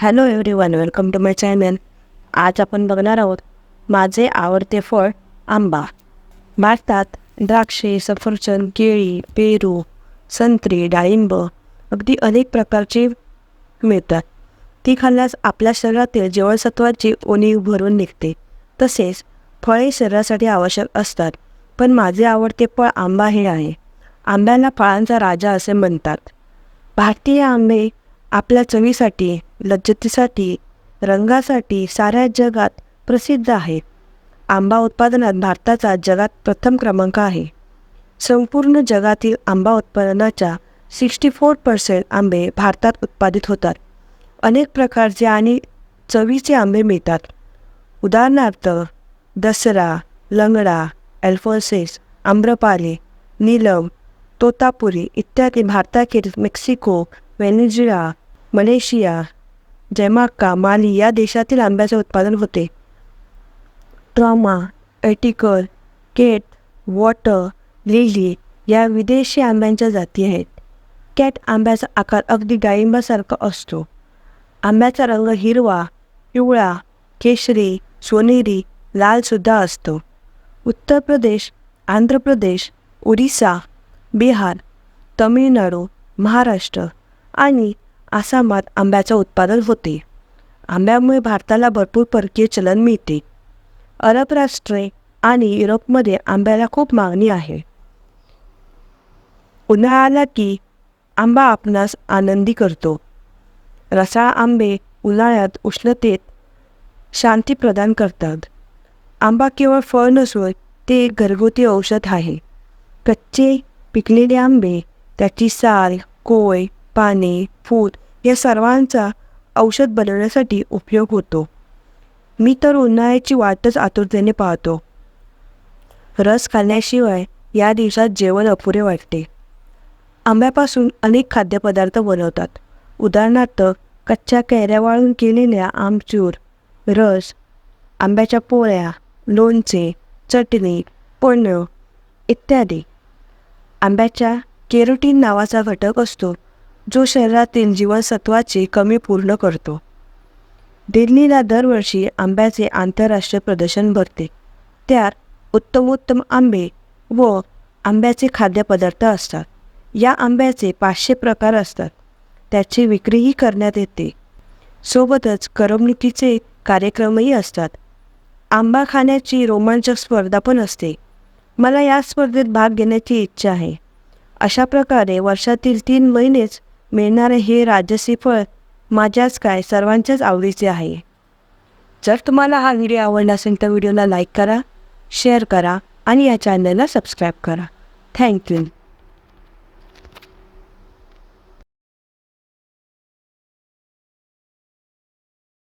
Hello everyone welcome to my channel आज आपण बघणार आहोत माझे आवडते फळ आंबा. भारतात द्राक्षे सफरचंद केळी पेरू संत्री डाळिंब अगदी अनेक प्रकारची मिळतात. ती खाल्ल्यास आपल्या शरीरातील जीवनसत्वाची उणीव भरून निघते. तसेच फळे शरीरासाठी आवश्यक असतात पण माझे आवडते फळ आंबा हे आहे. आंब्याला फळांचा राजा असे म्हणतात. भारतीय आंबे आपल्या चवीसाठी लज्जतीसाठी रंगासाठी साऱ्या जगात प्रसिद्ध आहे. आंबा उत्पादनात भारताचा जगात प्रथम क्रमांक आहे. संपूर्ण जगातील आंबा उत्पादनाच्या सिक्स्टी फोर पर्सेंट आंबे भारतात उत्पादित होतात. अनेक प्रकारचे आणि चवीचे आंबे मिळतात. उदाहरणार्थ दसरा लंगडा अल्फोसेस आम्रपाली नीलम तोतापुरी इत्यादी भारताखेरीज मेक्सिको व्हेनेझुला मलेशिया जैमाका माली या देशातील आंब्याचे उत्पादन होते. ट्रॉमा एटिकल केट वॉटर लिली या विदेशी आंब्यांच्या जाती आहेत. कॅट आंब्याचा आकार अगदी डाळिंबासारखा असतो. आंब्याचा रंग हिरवा पिवळा केशरी सोनेरी लालसुद्धा असतो. उत्तर प्रदेश आंध्र प्रदेश ओडिसा बिहार तमिळनाडू महाराष्ट्र आणि आसामात आंब्याचं उत्पादन होते. आंब्यामुळे भारताला भरपूर परकीय चलन मिळते. अरब राष्ट्रे आणि युरोपमध्ये आंब्याला खूप मागणी आहे. उन्हाळा आला की आंबा आपणास आनंदी करतो. रसाळ आंबे उन्हाळ्यात उष्णतेत शांती प्रदान करतात. आंबा केवळ फळ नसून ते एक घरगुती औषध आहे. कच्चे पिकलेले आंबे त्याची साल कोय पाने फूल या सर्वांचा औषध बनवण्यासाठी उपयोग होतो. मी तर उन्हाळ्याची वाटच आतुरतेने पाहतो. रस खाल्ल्याशिवाय या दिवसात जेवण अपुरे वाटते. आंब्यापासून अनेक खाद्यपदार्थ बनवतात. उदाहरणार्थ कच्च्या कैऱ्या वाळून केलेल्या आमचूर रस आंब्याच्या पोळ्या लोणचे चटणी पण इत्यादी. आंब्याच्या केरोटीन नावाचा घटक असतो. जो शरीरातील जीवनसत्वाची कमी पूर्ण करतो. दिल्लीला दरवर्षी आंब्याचे आंतरराष्ट्रीय प्रदर्शन भरते. त्यात उत्तमोत्तम आंबे व आंब्याचे खाद्यपदार्थ असतात. या आंब्याचे पाचशे प्रकार असतात. त्याची विक्रीही करण्यात येते. सोबतच करमणुकीचे कार्यक्रमही असतात. आंबा खाण्याची रोमांचक स्पर्धा पण असते. मला या स्पर्धेत भाग घेण्याची इच्छा आहे. अशा प्रकारे वर्षातील तीन महिनेच मिळणारे हे राजसी फळ माझ्याच काय सर्वांच्याच आवडीचे आहे. जर तुम्हाला हा व्हिडिओ आवडला असेल तर व्हिडिओला लाईक करा शेअर करा आणि या चॅनलला सबस्क्राईब करा. थँक्यू